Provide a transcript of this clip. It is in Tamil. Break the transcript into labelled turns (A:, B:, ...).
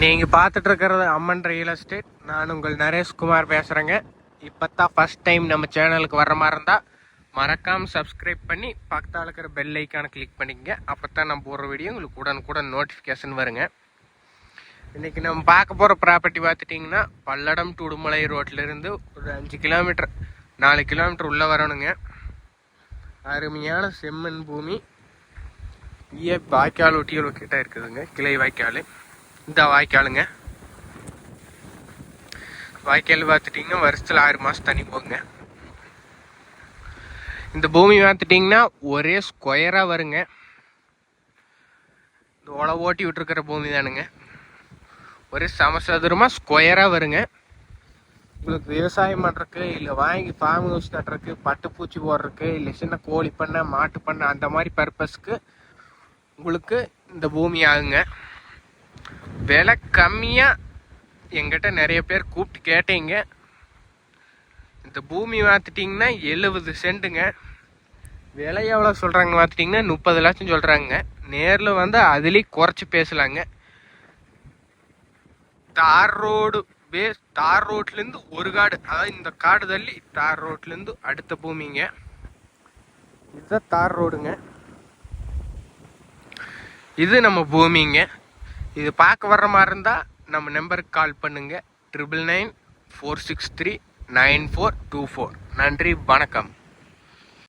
A: நீங்கள் பார்த்துட்டு இருக்கிறது அம்மன் ரியல் எஸ்டேட் நான் உங்கள் நரேஷ்குமார் பேசுகிறேங்க இப்போ தான் ஃபஸ்ட் டைம் நம்ம சேனலுக்கு வர மாதிரி இருந்தால் மறக்காமல் சப்ஸ்கிரைப் பண்ணி பக்கத்தில் இருக்கிற பெல் ஐக்கானை கிளிக் பண்ணிக்கங்க. அப்போ தான் நம்ம போடுற வீடியோ உங்களுக்கு உடனுக்குடன் நோட்டிஃபிகேஷன் வருங்க. இன்றைக்கி நம்ம பார்க்க போகிற ப்ராப்பர்ட்டி பார்த்துட்டிங்கன்னா பல்லடம் டு உடுமலை ரோட்லேருந்து ஒரு அஞ்சு கிலோமீட்டர் நாலு கிலோமீட்டர் உள்ளே வரணுங்க. அருமையான செம்மண் பூமி. ஈய வாய்க்கால் ஒட்டிய கிட்ட இருக்குதுங்க கிளை வாய்க்கால். இந்த வாய்க்காலுங்க வாய்க்கால் பார்த்துட்டிங்கன்னா வருஷத்தில் ஆறு மாதம் தண்ணி போகுங்க இந்த பூமி பார்த்துட்டிங்கன்னா ஒரே ஸ்கொயராக வருங்க. இந்த உழ ஓட்டி விட்டுருக்கிற பூமி தானுங்க. ஒரே சமசதுரமாக ஸ்கொயராக வருங்க. உங்களுக்கு விவசாயம் பண்ணுறக்கு இல்லை வாங்கி ஃபார்ம் ஹவுஸ் கட்டுறக்கு பட்டுப்பூச்சி போடுறக்கு இல்லை சின்ன கோழி பண்ணை மாட்டு பண்ணை அந்த மாதிரி பர்பஸ்க்கு உங்களுக்கு இந்த பூமி ஆகுங்க. விலை கம்மியாக எங்கிட்ட நிறைய பேர் கூப்பிட்டு கேட்டீங்க. இந்த பூமி பார்த்துட்டிங்கன்னா எழுபது சென்ட்டுங்க. விலை எவ்வளோ சொல்கிறாங்கன்னு பார்த்துட்டிங்கன்னா முப்பது லட்சம் சொல்கிறாங்க நேரில் வந்து அதுலேயும் குறைச்சி பேசலாங்க. தார் ரோடு பேஸ் தார் ரோட்லேருந்து ஒரு காடு அதாவது இந்த காடு தள்ளி தார் ரோட்லேருந்து அடுத்த பூமிங்க. இதுதான் தார் ரோடுங்க. இது நம்ம பூமிங்க. இது பார்க்க வர்ற மாதிரி இருந்தால் நம்ம நம்பருக்கு கால் பண்ணுங்கள் triple nine four six three nine four two four நன்றி வணக்கம்.